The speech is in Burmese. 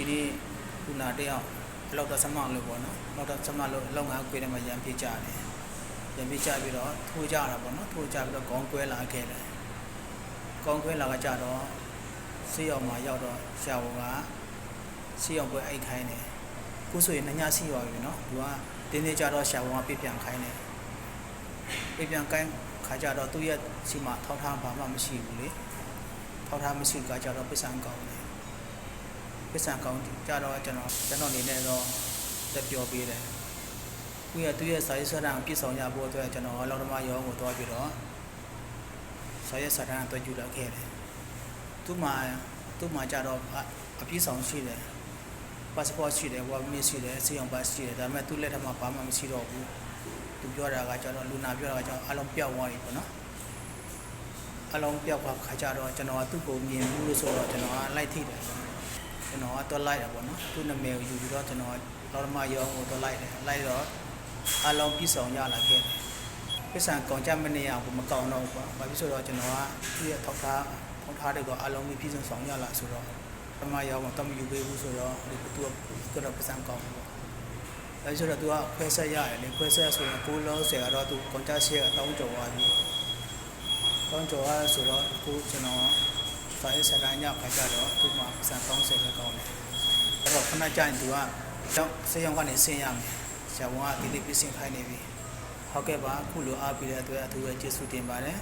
ဒီနေ့ခုနာတယောက်အလောက်တော့စမလို့ပေါ့နော်လောက်တော့စမလို့အလောက်ငါခွေးထဲမှာရံပြကြတယ်ရံပြကြပြီးတော့ထိုးကြတာပေါ့နော်ထိုးကြပြီးတော့ခေါင်းကွဲလာခဲ့တယ်ခေါင်းကွဲလာကကြတော့ဆေးရောင်မှာရောက်တော့ရှာဝန်ကဆေးရောင်ပွဲအိတ်ခိုင်းတယ်ခုဆိုရင်ညညစီရောပြီနော်သူကတင်းတင်းကြတော့ရှာဝန်ကပြပြန်ခိုင်းတယ်ပြပြန်ကိုင်းခါကြတော့သူ့ရဲ့စီမှာထောက်ထားဘာမှမရှိဘူးလေထောက်ထားမရှိကကြတော့ပစ္စံကောင်းတယ် ပစ္စံကောင်းကြတော့ကျွန်တော်ကျွန်တော်အနေနဲ့တော့တက်ပြောပေးတယ်။သူရဲ့သူရဲ့စာရေးစာတမ်းပြည့်စုံရဖို့အတွက်ကျွန်တော်လောင်တမရောင်းကိုတွားပြီးတော့စာရေးစာတမ်းအတွက်ယူလာခဲ့တယ်။သူ့မှာသူ့မှာကြတော့အပြည့်စုံရှိတယ်။ passport ရှိတယ် work permit ရှိတယ်စီအောင် pass ရှိတယ်ဒါပေမဲ့သူ့လက်ထက်မှာဘာမှမရှိတော့ဘူး။သူပြောတာကကျတော့လူနာပြောတာကကျတော့အလုံးပြောက်သွားပြီပေါ့နော်။အလုံးပြောက်သွားခါကြတော့ကျွန်တော်ကသူ့ကိုမြင်ဘူးလို့ဆိုတော့ကျွန်တော်ကလိုက်ထိတယ်ပေါ့နော် ကျွန်တော်ကတော့လိုက်တာပေါ့နော်သူ့နာမည်ကိုယူပြီးတော့ကျွန်တော်လော်ရမရောင်းကိုတော့လိုက်တယ်လိုက်တော့အလုံးပြည့်စုံရလာခဲ့တယ်ပစ္စံကောင်ကြမနေရဘူးမကောင်တော့ဘူးပေါ့ဘာဖြစ်ဆိုတော့ကျွန်တော်ကသူ့ရဲ့ထောက်ထားထောက်ထားတွေကအလုံးပြည့်စုံဆောင်ရလာဆိုတော့လော်ရမရောင်းတော့မယူပေးဘူးဆိုတော့ဒီသူကကတော့ပစ္စံကောင်ပေါ့အဲဆိုတော့သူကခွဲဆက်ရတယ်လေခွဲဆက်ဆိုရင်ကိုလုံးဆယ်ကတော့သူကောင်ကြရှေ့အတောင်းကြော်သွားပြီတောင်းကြော်ရဆိုတော့အခုကျွန်တော် စာရေးစကားညခါကြတော့သူ့မှာပစံ30ပဲကောင်းတယ်အဲ့တော့ခဏကြာရင်သူကကျောင်းစေရောင်ကနေဆင်းရမယ်ဆရာဝန်ကဒီလေးပြစင်ခိုင်းနေပြီဟုတ်ကဲ့ပါအခုလိုအားပေးတဲ့အတွက်အထူးပဲကျေးဇူးတင်ပါတယ်